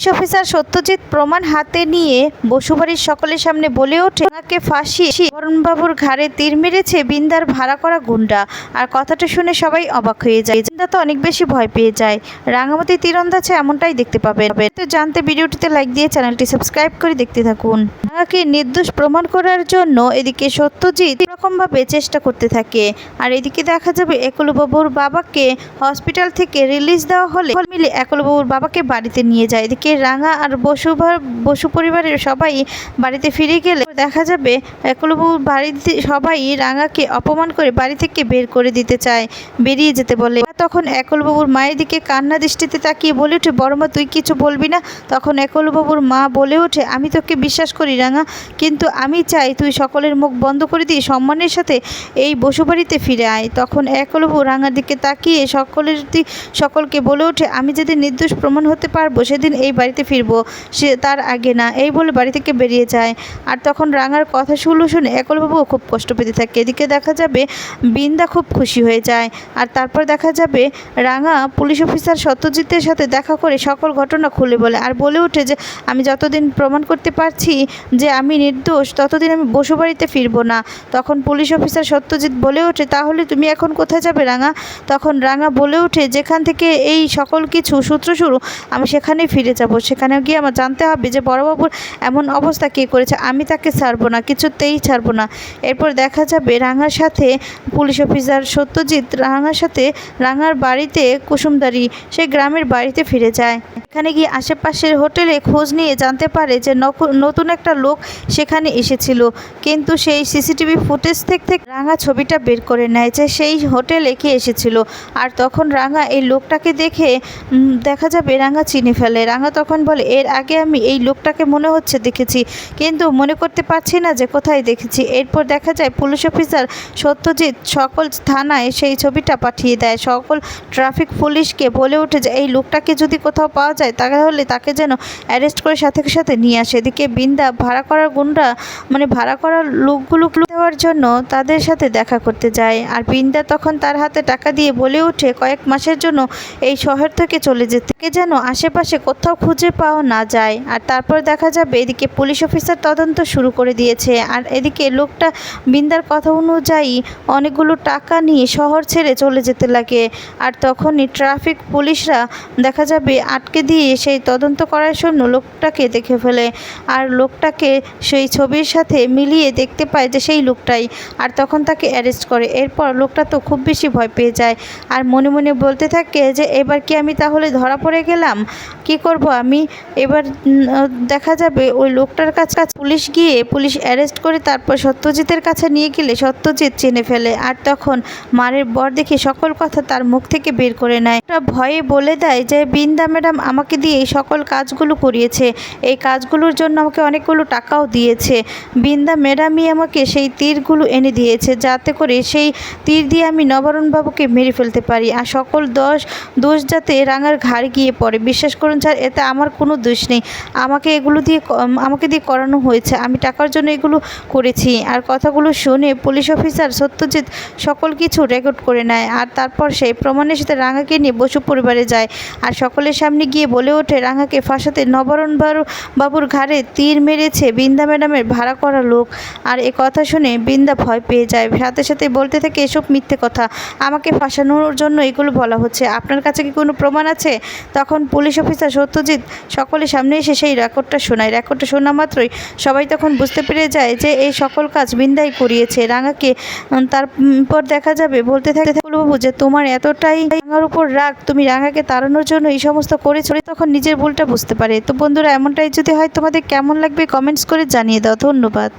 Police officer Satyajit প্রমাণ হাতে নিয়ে বসুবাড়ির সকলের সামনে বলে ওঠে রাঙাকে ফাঁসি বরণবাবুর ঘাড়ে তীর মেরেছে বিন্দার ভাড়া করা গুন্ডা। আর কথাটা শুনে সবাই অবাক হয়ে যায়। বিন্দা তো অনেক বেশি ভয় পেয়ে যায়। রাঙামাটি তীরন্দাজে এমনটাই দেখতে পাবেন তো জানতে ভিডিওটিতে লাইক দিয়ে চ্যানেলটি সাবস্ক্রাইব করে দেখতে থাকুন। রাঙাকে নির্দোষ প্রমাণ করার জন্য এদিকে সত্যজিৎ রকমভাবে চেষ্টা করতে থাকে। আর এদিকে দেখা যাবে একলবাবুর বাবাকে হসপিটাল থেকে রিলিজ দেওয়া হলে মিলে একলবাবুর বাবাকে বাড়িতে নিয়ে যায়। এদিকে রাঙা আর বসু বসু পরিবারের সবাই বাড়িতে ফিরে গেলে দেখা যাবে একলবাবুর বাড়িতে সবাই রাঙাকে অপমান করে বাড়ি থেকে বের করে দিতে চায়, বেরিয়ে যেতে বলে। তখন একলবাবুর মায়ের দিকে কান্না দৃষ্টিতে তাকিয়ে বলে ওঠে বড়মা তুই কিছু বলবি না? তখন একলবাবুর মা বলে ওঠে, আমি তোকে বিশ্বাস করি রাঙা, কিন্তু আমি চাই তুই সকলের মুখ বন্ধ করে দিয়ে সম্মানের সাথে এই বসুবাড়িতে ফিরে আয়। তখন একলবাবু রাঙার দিকে তাকিয়ে সকলের সকলকে বলে ওঠে, আমি যেদিন নির্দোষ প্রমাণ হতে পারব, সেদিন এই বাড়িতে ফিরবো, সে তার আগে না। এই বলে বাড়ি থেকে বেরিয়ে যায়। আর তখন রাঙার কথা শুনলো শুনে একলবাবুও খুব কষ্ট পেতে থাকে। এদিকে দেখা যাবে বিন্দা খুব খুশি হয়ে যায়। আর তারপর দেখা যাবে রাঙা পুলিশ অফিসার সত্যজিতের সাথে দেখা করে সকল ঘটনা খুলে বলে। আর বলে ওঠে যে, আমি যতদিন প্রমাণ করতে পারছি যে আমি নির্দোষ, ততদিন আমি বসু বাড়িতে ফিরবো না। তখন পুলিশ অফিসার সত্যজিৎ বলে ওঠে, তাহলে তুমি এখন কোথায় যাবে রাঙা? তখন রাঙা বলে ওঠে, যেখান থেকে এই সকল কিছু সূত্র শুরু, আমি সেখানেই ফিরে যাব। সেখানে গিয়ে আমার জানতে হবে যে বড়বাবুর এমন অবস্থা কে করেছে, আমি তাকে ছাড়বো না, কিছুতেই ছাড়বো না। এরপর দেখা যাবে রাঙার সাথে পুলিশ অফিসার সত্যজিৎ, রাঙার সাথে রাঙার বাড়িতে কুসুমদারি সেই গ্রামের বাড়িতে ফিরে যায়। এখানে গিয়ে আশেপাশের হোটেলে খোঁজ নিয়ে জানতে পারে যে নতুন একটা লোক সেখানে এসেছিল। কিন্তু সেই সিসিটিভি ফুটেজ থেকে রাঙা ছবিটা বের করে নেয় যে সেই হোটেলে কে এসেছিল। আর তখন রাঙা এই লোকটাকে দেখে দেখা যাবে রাঙা চিনে ফেলে। রাঙা তখন বলে, এর আগে আমি এই লোকটাকে মনে হচ্ছে দেখেছি, কিন্তু মনে করতে পারছি না যে কোথায় দেখেছি। এরপর দেখা যায় পুলিশ অফিসার সত্যজিৎ সকল থানায় সেই ছবিটা পাঠিয়ে দেয়। সকল ট্রাফিক পুলিশকে বলে ওঠে যে, এই লোকটাকে যদি কোথাও পাওয়া যায়, তাহলে তাকে যেন অ্যারেস্ট করে সাথে সাথে নিয়ে আসে। এদিকে বিন্দা ভাড়া করার গুন্ডা মানে ভাড়া করার লোকগুলো দেওয়ার জন্য তাদের সাথে দেখা করতে যায়। আর বিন্দা তখন তার হাতে টাকা দিয়ে বলে ওঠে, কয়েক মাসের জন্য এই শহর থেকে চলে যেতে। যেন আশেপাশে কোথাও খুঁজে পাওয়া না যায়। আর তারপর দেখা যাবে এদিকে পুলিশ অফিসার তদন্ত শুরু করে দিয়েছে। আর এদিকে লোকটা বিন্দার কথা অনুযায়ী অনেকগুলো টাকা নিয়ে শহর ছেড়ে চলে যেতে লাগে। আর তখনই ট্রাফিক পুলিশরা দেখা যাবে আটকে দিয়ে সেই তদন্ত করার জন্য লোকটাকে দেখে ফেলে। আর লোকটাকে সেই ছবির সাথে মিলিয়ে দেখতে পায় যে সেই লোকটাই। আর তখন তাকে অ্যারেস্ট করে। এরপর লোকটা তো খুব বেশি ভয় পেয়ে যায়। আর মনে মনে বলতে থাকে যে, এবার কি আমি তাহলে ধরা পড়ে গেলাম? কি করব আমি এবার দেখা যাবে ওই লোকটার কাছে কাছে পুলিশ গিয়ে পুলিশ অ্যারেস্ট করে তারপর সত্যজিতের কাছে নিয়ে গেলে সত্যজিৎ চিনে ফেলে। আর তখন মারের বর দেখে সকল কথা তার মুখ থেকে বের করে নেয়। একটা ভয়ে বলে দেয় যে, বৃন্দা ম্যাডাম আমাকে দিয়ে এই সকল কাজগুলো করিয়েছে। এই কাজগুলোর জন্য আমাকে অনেকগুলো টাকাও দিয়েছে। বৃন্দা ম্যাডামই আমাকে সেই তীরগুলো এনে দিয়েছে যাতে করে সেই তীর দিয়ে আমি নবরণবাবুকে মেরে ফেলতে পারি। আর সকল দোষ দোষ যাতে রাঙার ঘাড় গিয়ে পড়ে। বিশ্বাস করুন স্যার এতে আমার কোনো দোষ নেই। আমাকে এগুলো দিয়ে আমাকে দিয়ে করানো হয়েছে। আমি টাকার জন্য এগুলো করেছি। আর কথাগুলো শুনে পুলিশ অফিসার সত্যজিৎ সকল কিছু রেকর্ড করে নেয়। আর তারপর সেই প্রমাণের সাথে রাঙাকে নিয়ে বসু পরিবারে যায়। আর সকলের সামনে গিয়ে বলে ওঠে, রাঙাকে ফাঁসাতে নবরণ বাবু বাবুর ঘাড়ে তীর মেরেছে বৃন্দা ম্যাডামের ভাড়া করা লোক। আর এ কথা শুনে বৃন্দা ভয় পেয়ে যায়। সাথে সাথে বলতে থাকে এসব মিথ্যে কথা। আমাকে ফাঁসানোর জন্য এগুলো বলা হচ্ছে। আপনার কাছে কি কোনো প্রমাণ আছে? তখন পুলিশ অফিসার সত্যজিৎ সকলের সামনে এসে সেই রেকর্ডটা শোনায়। রেকর্ডটা শোনা মাত্রই সবাই তখন বুঝতে পেরে যায় যে এই সকল কাজ বিন্দাই করিয়েছে। রাঙাকে তারপর দেখা যাবে, বলতে থাকে বাবু যে তোমার এতটাই রাঙার উপর রাগ, তুমি রাঙাকে তাড়ানোর জন্য এই সমস্ত করে চলে তখন নিজের ভুলটা বুঝতে পারে। তো বন্ধুরা, এমনটাই যদি হয় তোমাদের কেমন লাগবে কমেন্টস করে জানিয়ে দাও। ধন্যবাদ।